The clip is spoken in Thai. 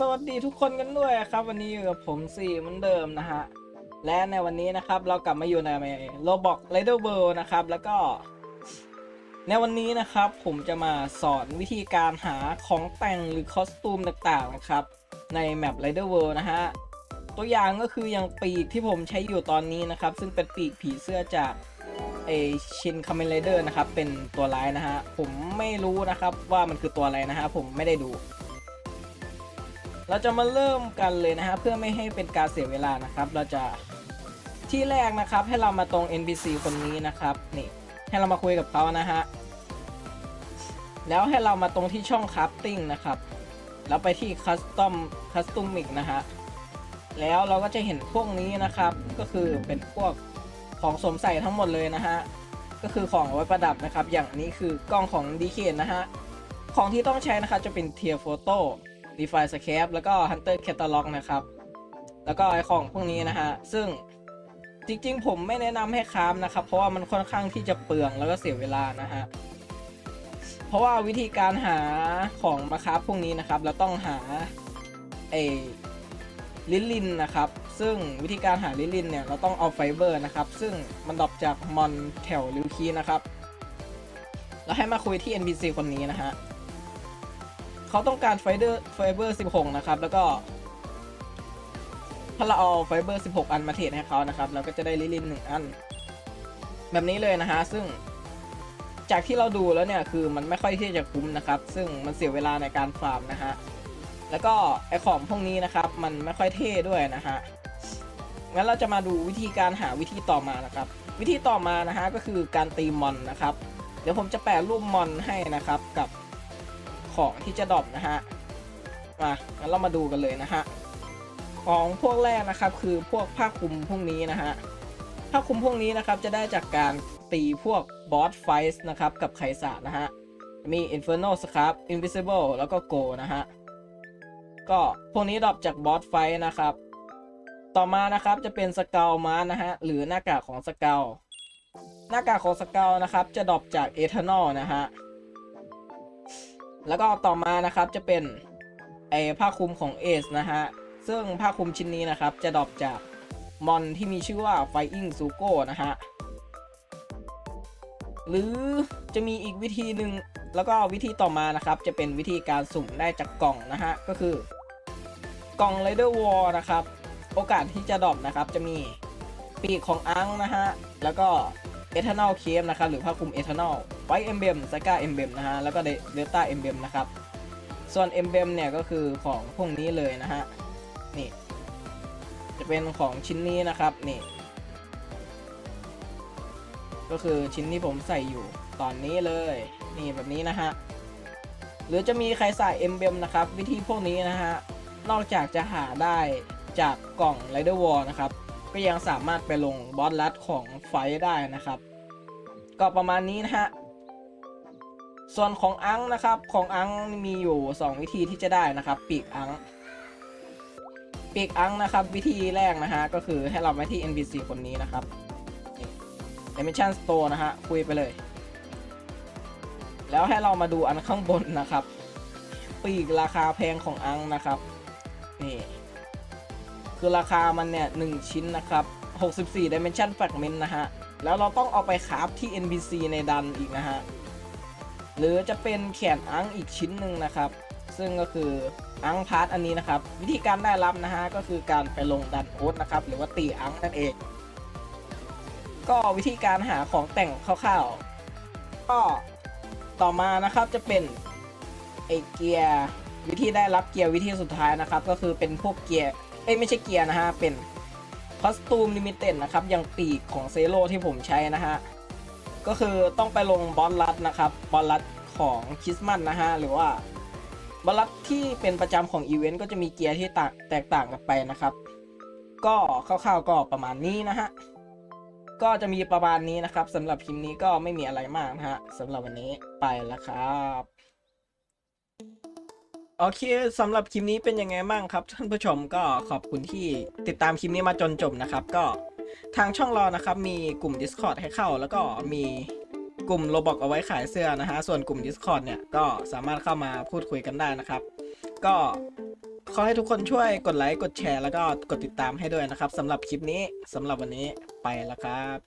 สวัสดีทุกคนกันด้วยครับ วันนี้อยู่กับผมสี่เหมือนเดิมนะฮะ และในวันนี้นะครับเรากลับมาอยู่ในโ o บอกไรเดอร์เวิลนะครับ แล้วก็ ในวันนี้นะครับผมจะมาสอนวิธีการหาของแต่งหรือคอสตูมต่างๆนะครับ ในแมปไรเดอร์เวิลนะฮะ ตัวอย่างก็คืออย่างปีกที่ผมใช้อยู่ตอนนี้นะครับ ซึ่งเป็นปีกผีเสื้อจากเอชินคาเมนไรเดอร์นะครับเป็นตัวร้ายนะฮะผมไม่รู้นะครับว่ามันคือตัวอะไรนะฮะผมไม่ได้ดู เราจะมาเริ่มกันเลยนะฮะเพื่อไม่ให้เป็นการเสียเวลานะครับ เราจะที่แรกนะครับให้เรามาตรง NPC คนนี้นะครับนี่ให้เรามาคุยกับเขานะฮะแล้วให้เรามาตรงที่ช่องคราฟติ้งนะครับแล้วไปที่ Custom Customic นะฮะแล้วเราก็จะเห็นพวกนี้นะครับ ก็คือเป็นพวกของสวมใส่ทั้งหมดเลยนะฮะก็คือของเอาไว้ประดับนะครับ อย่างนี้คือกล้องของ d k นะฮะของที่ต้องใช้นะครับจะเป็นเทียร์โฟโต้ Define Scape แล้วก็ Hunter Catalog นะครับ แล้วก็ไอของพวกนี้นะฮะ ซึ่งจริงๆ ผมไม่แนะนำให้ค้ามนะครับ เพราะว่ามันค่อนข้างที่จะเปลืองแล้วก็เสียเวลานะฮะ เพราะว่าวิธีการหาของมาคราพวกนี้นะครับ เราต้องหาเอลิลลินนะครับ ซึ่งวิธีการหาลิลินเนี่ยเราต้องเอาไฟเบอร์นะครับ ซึ่งมันดรอปจากมอนแถวลิวคีนะครับ แล้วให้มาคุยที่ NPC คนนี้นะฮะ เขาต้องการไฟเบอร์ไฟเบอร์ 16 นะครับ แล้วก็ ถ้าเราเอาไฟเบอร์ 16 อันมาเทรดให้เขานะครับ เราก็จะได้ลิลินหนึ่งอัน แบบนี้เลยนะฮะ ซึ่งจากที่เราดูแล้วเนี่ย คือมันไม่ค่อยที่จะคุ้มนะครับ ซึ่งมันเสียเวลาในการฟาร์มนะฮะ แล้วก็ไอของพวกนี้นะครับ มันไม่ค่อยเท่ด้วยนะฮะ งั้นเราจะมาดูวิธีการหาวิธีต่อมานะครับ วิธีต่อมานะฮะก็คือการตีมอนนะครับ เดี๋ยวผมจะแปะรูปมอนให้นะครับกับ ของที่จะดรอปนะฮะ มางั้นเรามาดูกันเลยนะฮะ ของพวกแรกนะครับคือพวกผ้าคลุมพวกนี้นะฮะ ผ้าคลุมพวกนี้นะครับจะได้จากการตีพวกบอสไฟส์นะครับกับไคสานะฮะ มี Inferno Scarf Invisible แล้วก็ Go นะฮะ ก็พวกนี้ดรอปจากบอสไฟนะครับ ต่อมานะครับจะเป็นสเกลมานะฮะหรือหน้ากากของสเกลหน้ากากของสเกลนะครับจะดรอปจากเอทานอลนะฮะ แล้วก็ต่อมานะครับจะเป็นไอผ้าคลุมของเอสนะฮะ ซึ่งผ้าคลุมชิ้นนี้นะครับ จะดรอปจากมอนที่มีชื่อว่า Flying s u k o นะฮะ หรือจะมีอีกวิธีหนึ่งแล้วก็วิธีต่อมานะครับ จะเป็นวิธีการสุ่มได้จากกล่องนะฮะ ก็คือกล่อง Rider War นะครับ โอกาสที่จะดรอปนะครับ จะมีปีกของอังนะฮะ แล้วก็ Eternal Cape นะครับ หรือผ้าคลุมเอเทนอล Eternal White Emblem Saga Emblem นะฮะ แล้วก็ Delta Emblem นะครับ ส่วน Emblem เนี่ยก็คือของพวกนี้เลยนะฮะ นี่ จะเป็นของชิ้นนี้นะครับ นี่ ก็คือชิ้นที่ผมใส่อยู่ตอนนี้เลย นี่แบบนี้นะฮะ หรือจะมีใครใส่ Emblem นะครับ วิธีพวกนี้นะฮะ นอกจากจะหาได้จากกล่อง Rider War นะครับ ก็ยังสามารถไปลงบอสลัดของไฟได้นะครับ ก็ประมาณนี้นะฮะ ส่วนของอังนะครับของอังมีอยู่ 2 วิธีที่จะได้นะครับปีกอังปีกอังนะครับ วิธีแรกนะฮะก็คือให้เราไปที่ NPC คนนี้นะครับ Dimension Store นะฮะคุยไปเลย แล้วให้เรามาดูอันข้างบนนะครับ ปีกราคาแพงของอังนะครับนี่คือราคามันเนี่ยหชิ้นนะครับ 64 Dimension Fragment นะฮะแล้วเราต้องเอาไปคราฟที่ NPC ในดันอีกนะฮะ หรือจะเป็นแขนอังอีกชิ้นหนึ่งนะครับ ซึ่งก็คืออังพาร์ทอันนี้นะครับ วิธีการได้รับนะฮะก็คือการไปลงดันโอ๊ตนะครับ หรือว่าตีอังนั่นเอง ก็วิธีการหาของแต่งคร่าวๆ ก็ต่อมานะครับจะเป็นไอเกียร์วิธีได้รับเกียร์วิธีสุดท้ายนะครับ ก็คือเป็นพวกเกียร์เอ้ไม่ใช่เกียร์นะฮะเป็นคอสตูมลิมิเต็ดนะครับอย่างปีกของเซโร่ที่ผมใช้นะฮะ ก็คือต้องไปลงบอสลัดนะครับบอสลัดของคริสต์มาสนะฮะหรือว่าบอสลัดที่เป็นประจำของอีเวนต์ก็จะมีเกียร์ที่ต่างแตกต่างกันไปนะครับ ก็คร่าวๆก็ประมาณนี้นะฮะก็จะมีประมาณนี้นะครับสำหรับคลิปนี้ก็ไม่มีอะไรมากนะฮะสำหรับวันนี้ไปแล้วครับโอเคสำหรับคลิปนี้เป็นยังไงบ้างครับท่านผู้ชมก็ขอบคุณที่ติดตามคลิปนี้มาจนจบนะครับ ก็ ทางช่องเรานะครับมีกลุ่ม Discord ให้เข้า แล้วก็มีกลุ่มโลบอกเอาไว้ขายเสื้อนะฮะ ส่วนกลุ่ม Discord เนี่ยก็สามารถเข้ามาพูดคุยกันได้นะครับ ก็ขอให้ทุกคนช่วยกดไลค์กดแชร์แล้วก็กดติดตามให้ด้วยนะครับสำหรับคลิปนี้สำหรับวันนี้ไปแล้วครับ